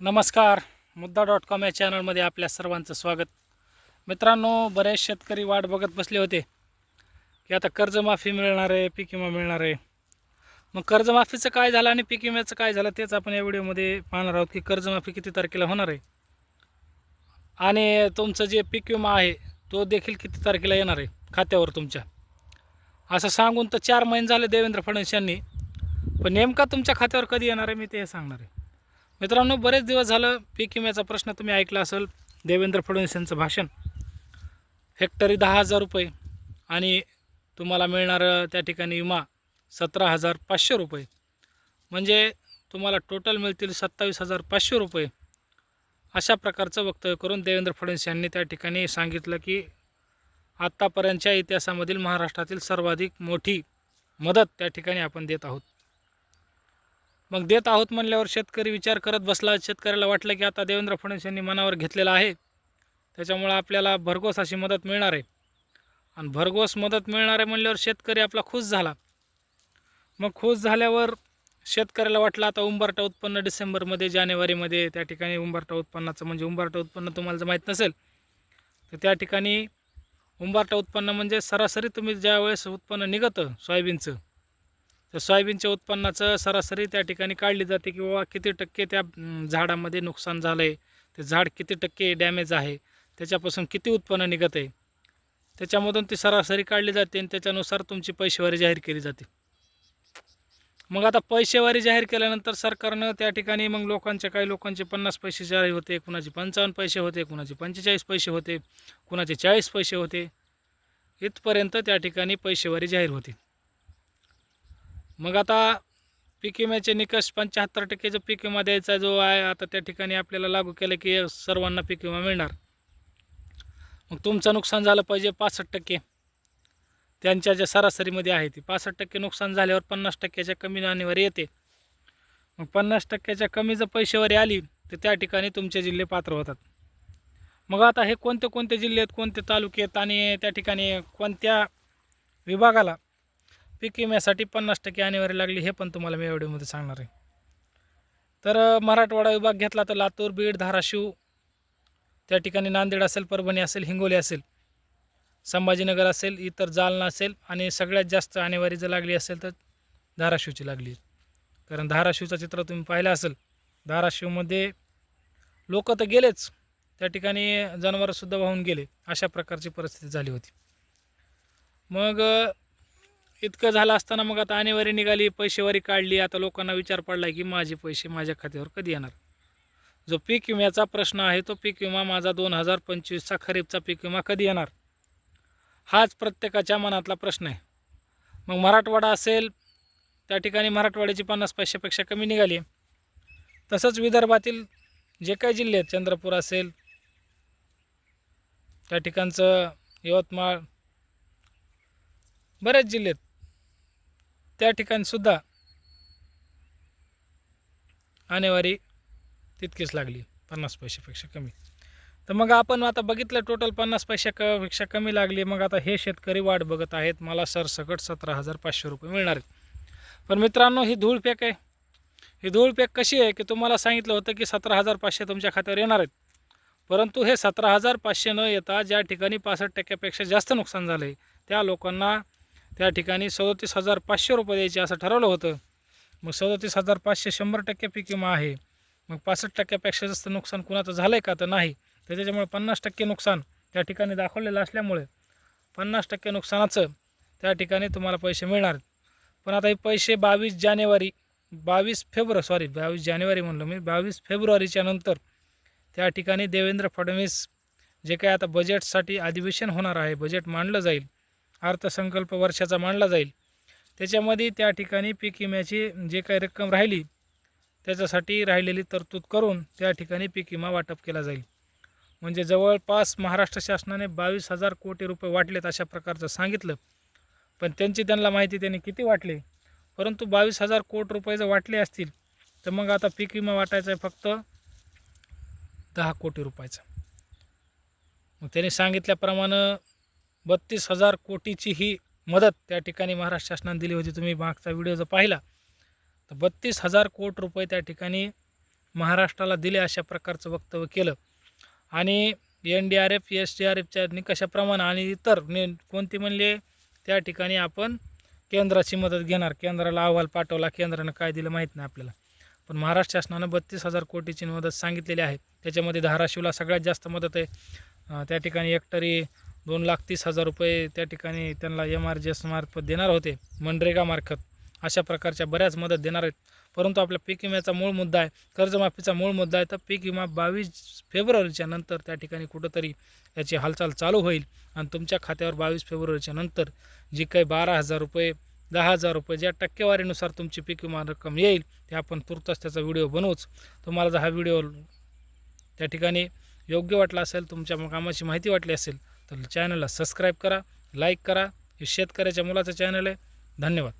नमस्कार. मुद्दा dot com या चॅनलमध्ये आपल्या सर्वांचं स्वागत. मित्रांनो बरेच शेतकरी वाट बघत बसले होते की आता कर्जमाफी मिळणार आहे पीक विमा मिळणार आहे. मग कर्जमाफीचं काय झालं आणि पीक विम्याचं काय झालं तेच आपण या व्हिडिओमध्ये पाहणार आहोत की कर्जमाफी किती तारखेला होणार आहे. आणि तुमचं जे पीक विमा आहे तो देखील किती तारखेला येणार आहे खात्यावर तुमच्या? असं सांगून तर चार महिने झाले देवेंद्र फडणवीस यांनी. पण नेमका तुमच्या खात्यावर कधी येणार आहे मी ते सांगणार आहे. मित्रांनो बरेच दिवस झालं पीक विम्याचा प्रश्न तुम्ही ऐकला असेल. देवेंद्र फडणवीस यांचं भाषण. हेक्टरी दहा हजार रुपये आणि तुम्हाला मिळणारं त्या ठिकाणी विमा सतरा हजार पाचशे रुपये. म्हणजे तुम्हाला टोटल मिळतील सत्तावीस हजार पाचशे रुपये. अशा प्रकारचं वक्तव्य करून देवेंद्र फडणवीस यांनी त्या ठिकाणी सांगितलं की आत्तापर्यंतच्या इतिहासामधील महाराष्ट्रातील सर्वाधिक मोठी मदत त्या ठिकाणी आपण देत आहोत. मग देत आहोत म्हणल्यावर शेतकरी विचार करत बसला. शेतकऱ्याला वाटलं की आता देवेंद्र फडणवीस यांनी मनावर घेतलेलं आहे. त्याच्यामुळं आपल्याला भरघोस अशी मदत मिळणार आहे. आणि भरघोस मदत मिळणार आहे म्हणल्यावर शेतकरी आपला खुश झाला. मग खुश झाल्यावर शेतकऱ्याला वाटलं आता उंबरटा उत्पन्न डिसेंबरमध्ये जानेवारीमध्ये त्या ठिकाणी उंबरटा उत्पन्नाचं म्हणजे उंबरटा उत्पन्न तुम्हाला जर माहीत नसेल तर त्या ठिकाणी उंबरटा उत्पन्न म्हणजे सरासरी तुम्ही ज्यावेळेस उत्पन्न निघतं सोयाबीनचं तर सोयाबीनच्या उत्पन्नाचं सरासरी त्या ठिकाणी काढली जाते की बाबा किती टक्के त्या झाडामध्ये नुकसान झालं आहे ते झाड किती टक्के डॅमेज आहे त्याच्यापासून किती उत्पन्न निघत आहे त्याच्यामधून ती सरासरी काढली जाते आणि त्याच्यानुसार तुमची पैसेवारी जाहीर केली जाते. मग आता पैसेवारी जाहीर केल्यानंतर सरकारनं त्या ठिकाणी मग लोकांचे काही लोकांचे पन्नास पैसे जाहीर होते कुणाचे पंचावन्न पैसे होते कुणाचे पंचेचाळीस पैसे होते कुणाचे चाळीस पैसे होते इथपर्यंत त्या ठिकाणी पैसेवारी जाहीर होती. मग आता पीक विम्याचे निकष पंच्याहत्तर टक्केचा पीक विमा द्यायचा जो आहे आता त्या ठिकाणी आपल्याला लागू केलं की सर्वांना पीक विमा मिळणार. मग तुमचं नुकसान झालं पाहिजे पासष्ट टक्के. त्यांच्या ज्या सरासरीमध्ये आहे ती पासष्ट टक्के नुकसान झाल्यावर पन्नास टक्क्याच्या कमी आणीवर येते. मग पन्नास टक्क्याच्या कमी जर पैशावर आली तर त्या ठिकाणी तुमचे जिल्हे पात्र होतात. मग आता हे कोणते कोणते जिल्हे आहेत कोणते तालुके आहेत आणि त्या ठिकाणी कोणत्या विभागाला पीक विम्यासाठी पन्नास टक्के अनिवार्य लागली हे पण तुम्हाला मी या व्हिडिओमध्ये सांगणार आहे. तर मराठवाडा विभाग घेतला तर लातूर बीड धाराशिव त्या ठिकाणी नांदेड असेल परभणी असेल हिंगोली असेल संभाजीनगर असेल इतर जालना असेल आणि सगळ्यात जास्त आणीवारी जर लागली असेल तर धाराशिवची लागली. कारण धाराशिवचं चित्र तुम्ही पाहिलं असेल धाराशिवमध्ये लोक तर गेलेच त्या ठिकाणी जनावरंसुद्धा वाहून गेले अशा प्रकारची परिस्थिती झाली होती. मग इतकं झालं असताना मग आता आणेवारी निघाली पैसेवारी काढली. आता लोकांना विचार पडला की माझे पैसे माझ्या खात्यावर कधी येणार? जो पीक विम्याचा प्रश्न आहे तो पीक विमा माझा दोन हजार पंचवीसचा खरीपचा पीक विमा कधी येणार? हाच प्रत्येकाच्या मनातला प्रश्न आहे. मग मराठवाडा असेल त्या ठिकाणी मराठवाड्याची पन्नास पैशापेक्षा कमी निघाली तसंच विदर्भातील जे काही जिल्हे आहेत चंद्रपूर असेल त्या ठिकाणचं यवतमाळ बरेच जिल्हे आहेत. त्या ठिकाणीसुद्धा आणेवारी तितकीच लागली पन्नास पैशापेक्षा कमी. तर मग आपण आता बघितलं टोटल पन्नास पैशापेक्षा कमी लागली मग आता हे शेतकरी वाट बघत आहेत. मला सरसकट सतरा हजार पाचशे रुपये मिळणार आहेत. पण मित्रांनो ही धूळ आहे. ही धूळ कशी आहे की तुम्हाला सांगितलं होतं की सतरा हजार पाचशे तुमच्या खात्यावर येणार आहेत. परंतु हे सतरा हजार पाचशे न येता ज्या ठिकाणी पासष्ट टक्क्यापेक्षा जास्त नुकसान झालं आहे त्या लोकांना त्या ठिकाणी सदोतीस हजार पाचशे रुपये द्यायचे असं ठरवलं होतं. मग सदोतीस हजार पाचशे शंभर टक्के पीक विमा आहे. मग पासष्ट टक्क्यापेक्षा जास्त नुकसान कुणाचं झालं आहे का? तर नाही. तर त्याच्यामुळे पन्नास टक्के नुकसान त्या ठिकाणी दाखवलेलं असल्यामुळे पन्नास टक्के नुकसानाचं त्या ठिकाणी तुम्हाला पैसे मिळणार. पण आता हे पैसे बावीस जानेवारी बावीस फेब्रुवारी सॉरी बावीस जानेवारी म्हणलो मी बावीस फेब्रुवारीच्या नंतर त्या ठिकाणी देवेंद्र फडणवीस जे काही आता बजेटसाठी अधिवेशन होणार आहे बजेट मांडलं जाईल. अर्थसंकल्प वर्षाचा मांडला जाईल. त्याच्यामध्ये त्या ठिकाणी पीक विम्याची जे काही रक्कम राहिली त्याच्यासाठी राहिलेली तरतूद करून त्या ठिकाणी पीक विमा वाटप केला जाईल. म्हणजे जवळपास महाराष्ट्र शासनाने बावीस हजार कोटी रुपये वाटलेत अशा प्रकारचं सांगितलं. पण त्यांची त्यांना माहिती त्यांनी किती वाटले? परंतु बावीस हजार कोटी रुपये जर वाटले असतील तर मग आता पीक विमा वाटायचा आहे फक्त दहा कोटी रुपयाचा. मग त्यांनी सांगितल्याप्रमाणे बत्तीस हजार कोटीची ही मदत त्या ठिकाणी महाराष्ट्र शासनाने दिली होती. तुम्ही मागचा व्हिडिओ जर पाहिला तर बत्तीस हजार कोटी रुपये त्या ठिकाणी महाराष्ट्राला दिले अशा प्रकारचं वक्तव्य केलं. आणि N D R F S D R एफच्या निकषाप्रमाणे आणि इतर ने कोणती म्हणले त्या ठिकाणी आपण केंद्राची मदत घेणार. केंद्राला अहवाल पाठवला केंद्रानं काय दिलं माहीत नाही आपल्याला. पण महाराष्ट्र शासनानं बत्तीस हजार कोटीची मदत सांगितलेली आहे. त्याच्यामध्ये धाराशिवला सगळ्यात जास्त मदत आहे. त्या ठिकाणी एकटरी दोन लाख तीस हजार रुपये त्या ठिकाणी त्यांना एम आर जी एस मार्फत देणार होते मनरेगामार्फत अशा प्रकारच्या बऱ्याच मदत देणार आहेत. परंतु आपल्या पीक विम्याचा मूळ मुद्दा आहे कर्जमाफीचा मूळ मुद्दा आहे तर पीक विमा बावीस फेब्रुवारीच्या नंतर त्या ठिकाणी कुठंतरी याची हालचाल चालू होईल. आणि तुमच्या खात्यावर बावीस फेब्रुवारीच्या नंतर जी काही बारा हजार रुपये दहा हजार रुपये ज्या टक्केवारीनुसार तुमची पीक विमा रक्कम येईल ते आपण तुर्तास त्याचा व्हिडिओ बनवूच. तुम्हाला जर हा व्हिडिओ त्या ठिकाणी योग्य वाटला असेल तुमच्या कामाची माहिती वाटली असेल तर चॅनलला सबस्क्राईब करा लाईक करा. हे शेतकऱ्याच्या मुलाचं चॅनल आहे. धन्यवाद.